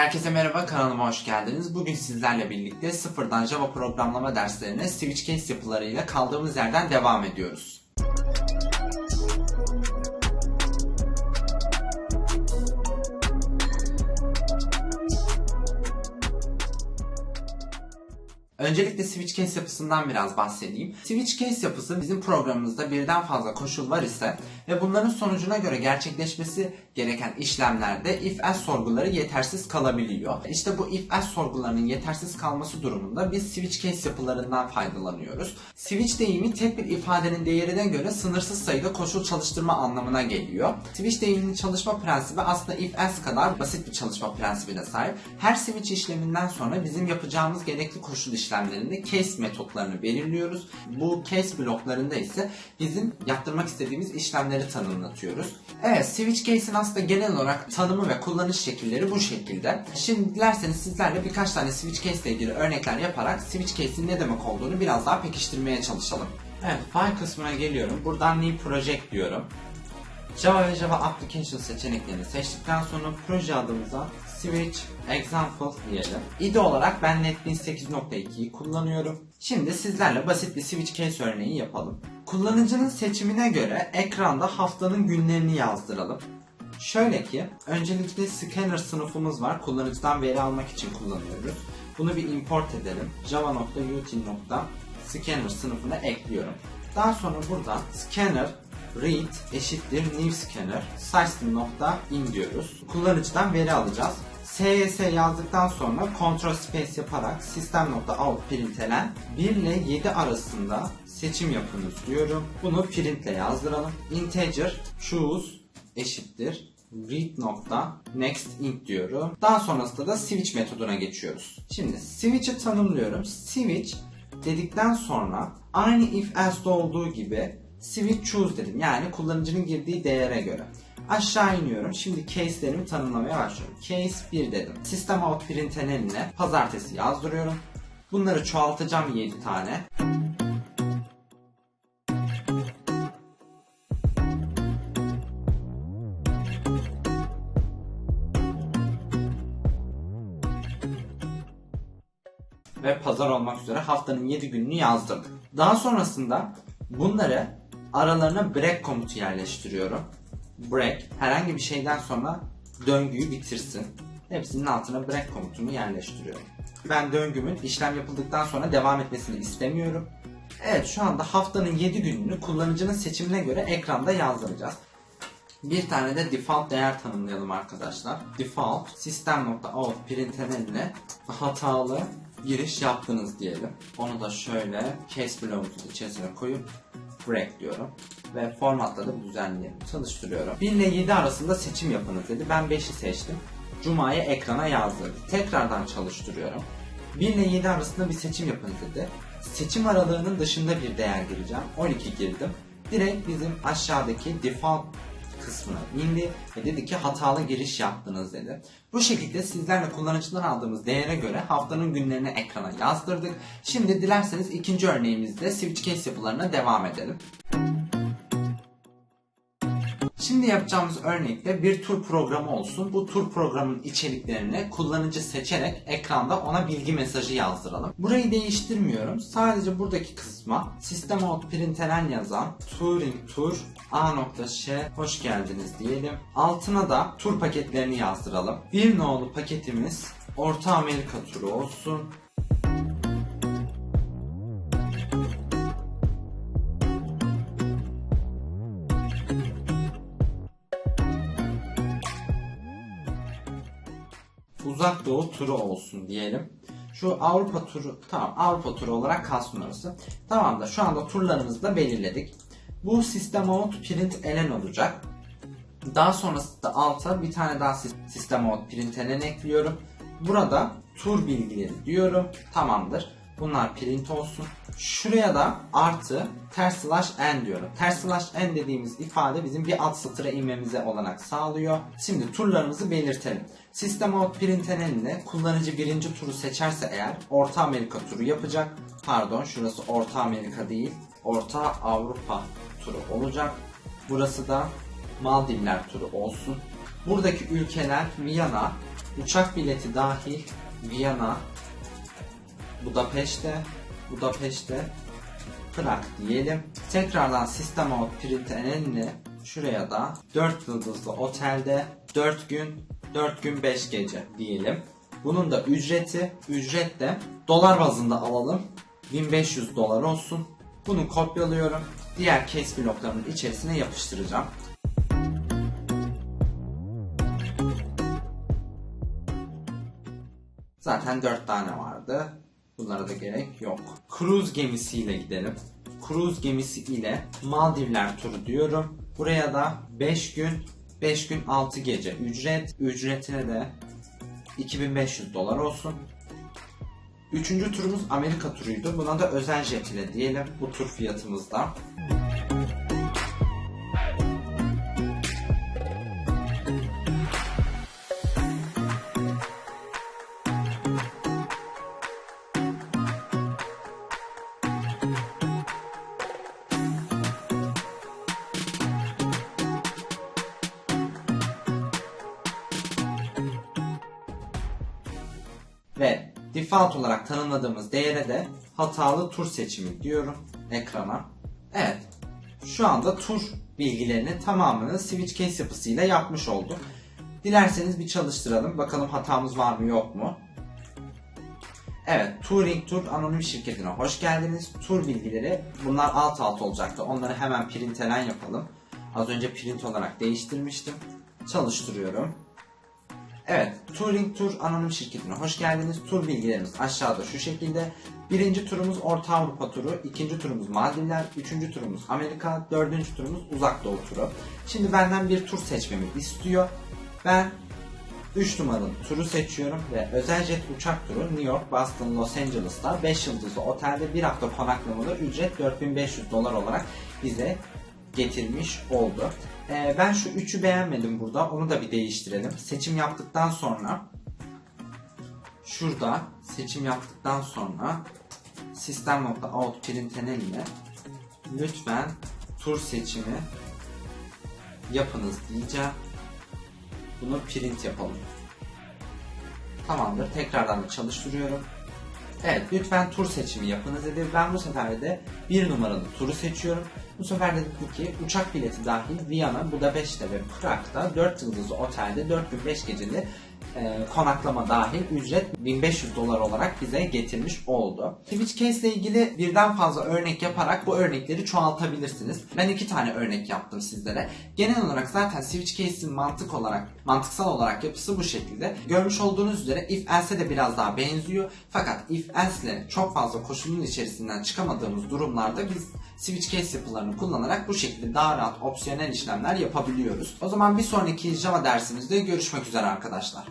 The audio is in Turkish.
Herkese merhaba kanalıma hoş geldiniz. Bugün sizlerle birlikte sıfırdan Java programlama derslerine switch case yapılarıyla kaldığımız yerden devam ediyoruz. Öncelikle switch case yapısından biraz bahsedeyim. Switch case yapısı bizim programımızda birden fazla koşul var ise ve bunların sonucuna göre gerçekleşmesi gereken işlemlerde if else sorguları yetersiz kalabiliyor. İşte bu if else sorgularının yetersiz kalması durumunda biz switch case yapılarından faydalanıyoruz. Switch deyimi tek bir ifadenin değerine göre sınırsız sayıda koşul çalıştırma anlamına geliyor. Switch deyiminin çalışma prensibi aslında if else kadar basit bir çalışma prensibine sahip. Her switch işleminden sonra bizim yapacağımız gerekli koşul işlemlerinde case metotlarını belirliyoruz. Bu case bloklarında ise bizim yaptırmak istediğimiz işlemleri tanımlatıyoruz. Evet switch case'in aslında genel olarak tanımı ve kullanış şekilleri bu şekilde. Şimdi dilerseniz sizlerle birkaç tane switch case ile ilgili örnekler yaparak switch case'in ne demek olduğunu biraz daha pekiştirmeye çalışalım. Evet file kısmına geliyorum. Buradan new project diyorum. Java ve Java Application seçeneklerini seçtikten sonra proje adımıza Switch Example diyelim. IDE olarak ben NetBeans 8.2'yi kullanıyorum. Şimdi sizlerle basit bir switch case örneği yapalım. Kullanıcının seçimine göre ekranda haftanın günlerini yazdıralım. Şöyle ki öncelikle scanner sınıfımız var. Kullanıcıdan veri almak için kullanıyoruz. Bunu bir import edelim. java.util.scanner sınıfına ekliyorum. Daha sonra buradan scanner read eşittir new scanner system.in diyoruz. Kullanıcıdan veri alacağız. SYS yazdıktan sonra Ctrl Space yaparak system.out println 1 ile 7 arasında seçim yapınız diyorum. Bunu printle yazdıralım. Integer choose eşittir read nokta next int diyorum. Daha sonrasında da switch metoduna geçiyoruz. Şimdi switch'i tanımlıyorum. Switch dedikten sonra aynı if else'de olduğu gibi switch choose dedim. Yani kullanıcının girdiği değere göre. Aşağı iniyorum. Şimdi case'lerimi tanımlamaya başlıyorum. Case 1 dedim. System out println'ine pazartesi yazdırıyorum. Bunları çoğaltacağım 7 tane. ve pazar olmak üzere haftanın 7 gününü yazdırdık. Daha sonrasında bunları aralarına break komutu yerleştiriyorum. Break herhangi bir şeyden sonra döngüyü bitirsin. Hepsinin altına break komutunu yerleştiriyorum. Ben döngümün işlem yapıldıktan sonra devam etmesini istemiyorum. Evet şu anda haftanın 7 gününü kullanıcının seçimine göre ekranda yazdıracağız. Bir tane de default değer tanımlayalım arkadaşlar. Default system.out println ile hatalı giriş yaptınız diyelim. Onu da şöyle case bloğumuzun içerisine koyup break diyorum. Ve formatladım düzenleyelim. Çalıştırıyorum. 1 ile 7 arasında seçim yapınız dedi. Ben 5'i seçtim. Cuma'yı ekrana yazdırdı. Tekrardan çalıştırıyorum. 1 ile 7 arasında bir seçim yapınız dedi. Seçim aralığının dışında bir değer gireceğim. 12 girdim. Direkt bizim aşağıdaki default kısmına indi ve dedi ki hatalı giriş yaptınız dedi. Bu şekilde sizlerle kullanıcıdan aldığımız değere göre haftanın günlerini ekrana yazdırdık. Şimdi dilerseniz ikinci örneğimizde switch case yapılarına devam edelim. Şimdi yapacağımız örnekte bir tur programı olsun. Bu tur programın içeriklerini kullanıcı seçerek ekranda ona bilgi mesajı yazdıralım. Burayı değiştirmiyorum. Sadece buradaki kısma system out println yazan Turing tur a.ş hoş geldiniz diyelim. Altına da tur paketlerini yazdıralım. Bir nolu paketimiz Orta Amerika turu olsun. Uzak doğu turu olsun diyelim. Şu Avrupa turu, tamam Avrupa turu olarak kalsın orası. Tamam da şu anda turlarımızı da belirledik. Bu system out print elen olacak. Daha sonrasında alta bir tane daha system out print elen ekliyorum. Burada tur bilgileri diyorum. Tamamdır. Bunlar print olsun. Şuraya da artı ters slash n diyorum. Ters slash n dediğimiz ifade bizim bir alt satıra inmemize olanak sağlıyor. Şimdi turlarımızı belirtelim. System out println ile kullanıcı birinci turu seçerse eğer Orta Amerika turu yapacak. Pardon şurası Orta Amerika değil. Orta Avrupa turu olacak. Burası da Maldivler turu olsun. Buradaki ülkeler Viyana, uçak bileti dahil Viyana, Budapeşte, Budapeşte, Prag diyelim. Tekrardan System Out Print enelini şuraya da 4 yıldızlı otelde 4 gün 4 gün 5 gece diyelim. Bunun da ücreti, ücret de dolar bazında alalım. 1500 dolar olsun. Bunu kopyalıyorum. Diğer case bloklarının içerisine yapıştıracağım. Zaten 4 tane vardı. Bunlara da gerek yok. Cruise gemisiyle gidelim. Cruise gemisi ile Maldivler turu diyorum. Buraya da 5 gün 5 gün 6 gece ücret. Ücretine de 2500 dolar olsun. Üçüncü turumuz Amerika turuydu. Buna da özel jet ile diyelim bu tur fiyatımızda. Default olarak tanımladığımız değere de hatalı tur seçimi diyorum ekrana. Evet. Şu anda tur bilgilerini tamamını switch case yapısıyla yapmış olduk. Dilerseniz bir çalıştıralım. Bakalım hatamız var mı yok mu? Evet, Touring Tour anonim şirketine hoş geldiniz. Tur bilgileri bunlar alt alt olacaktı. Onları hemen printelen yapalım. Az önce print olarak değiştirmiştim. Çalıştırıyorum. Evet, Touring Tour anonim şirketine hoş geldiniz. Tur bilgilerimiz aşağıda şu şekilde. Birinci turumuz Orta Avrupa turu, ikinci turumuz Maldivler, üçüncü turumuz Amerika, dördüncü turumuz Uzak Doğu turu. Şimdi benden bir tur seçmemi istiyor. Ben 3 numaralı turu seçiyorum ve özel jet uçak turu New York, Boston, Los Angeles'ta 5 yıldızlı otelde bir hafta konaklamalı ücret 4500 dolar olarak bize getirmiş oldu. Ee, ben şu 3'ü beğenmedim burada. Onu da bir değiştirelim. Seçim yaptıktan sonra şurada seçim yaptıktan sonra System.out printeneline lütfen tur seçimi yapınız diyeceğim. Bunu print yapalım. Tamamdır. Tekrardan da çalıştırıyorum. Evet lütfen tur seçimi yapınız dedi. Ben bu sefer de bir numaralı turu seçiyorum. Bu sefer de dedi ki uçak bileti dahil Viyana, Budapeşte ve Prag'da 4 yıldızlı otelde 4 gün 5 geceli e, konaklama dahil ücret 1500 dolar olarak bize getirmiş oldu. Twitch Case ile ilgili birden fazla örnek yaparak bu örnekleri çoğaltabilirsiniz. Ben iki tane örnek yaptım sizlere. Genel olarak zaten Switch Case'in mantık olarak, mantıksal olarak yapısı bu şekilde. Görmüş olduğunuz üzere if else'e de biraz daha benziyor. Fakat if else ile çok fazla koşulun içerisinden çıkamadığımız durumlarda biz switch case yapılarını kullanarak bu şekilde daha rahat opsiyonel işlemler yapabiliyoruz. O zaman bir sonraki Java dersimizde görüşmek üzere arkadaşlar.